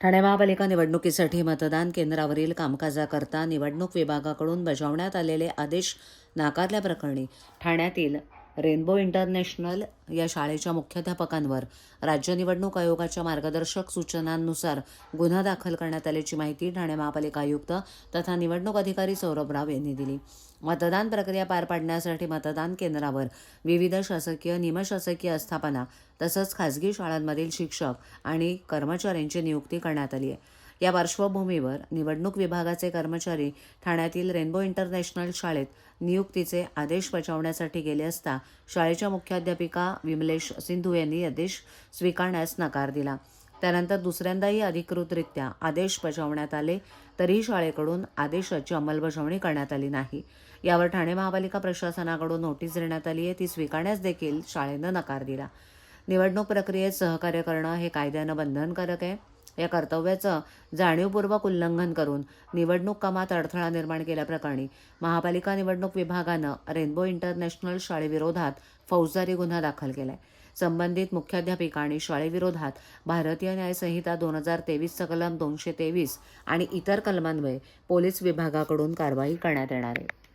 ठाणे महापालिका निवडणुकीसाठी मतदान केंद्रावरील कामकाजाकरता निवडणूक विभागाकडून बजावण्यात आलेले आदेश नाकारल्याप्रकरणी ठाण्यातील रेनबो इंटरनॅशनल या शाळेच्या मुख्याध्यापकांवर राज्य निवडणूक आयोगाच्या मार्गदर्शक सूचनांनुसार गुन्हा दाखल करण्यात आल्याची माहिती ठाणे महापालिका आयुक्त तथा निवडणूक अधिकारी सौरभ राव यांनी दिली. मतदान प्रक्रिया पार पाडण्यासाठी मतदान केंद्रावर विविध शासकीय निमशासकीय आस्थापना तसंच खाजगी शाळांमधील शिक्षक आणि कर्मचाऱ्यांची नियुक्ती करण्यात आली आहे. या पार्श्वभूमीवर निवडणूक विभागाचे कर्मचारी ठाण्यातील रेनबो इंटरनॅशनल शाळेत नियुक्तीचे आदेश बजावण्यासाठी गेले असता शाळेच्या मुख्याध्यापिका विमलेश सिंधू यांनी आदेश स्वीकारण्यास नकार दिला. त्यानंतर दुसऱ्यांदाही अधिकृतरित्या आदेश बजावण्यात आले तरीही शाळेकडून आदेशाची अंमलबजावणी करण्यात आली नाही. यावर ठाणे महापालिका प्रशासनाकडून नोटीस देण्यात आली आहे. ती स्वीकारण्यास देखील शाळेनं नकार दिला. निवडणूक प्रक्रियेत सहकार्य करणं हे कायद्यानं बंधनकारक आहे. या कर्तव्याचं जाणीवपूर्वक उल्लंघन करून निवडणूक कामात अडथळा निर्माण केल्याप्रकरणी महापालिका निवडणूक विभागानं रेनबो इंटरनॅशनल शाळेविरोधात फौजदारी गुन्हा दाखल केलाय. संबंधित मुख्याध्यापिका आणि शाळेविरोधात भारतीय न्यायसंहिता दोन हजार तेवीसचा कलम दोनशे तेवीस आणि इतर कलमांमुळे पोलीस विभागाकडून कारवाई करण्यात येणार आहे.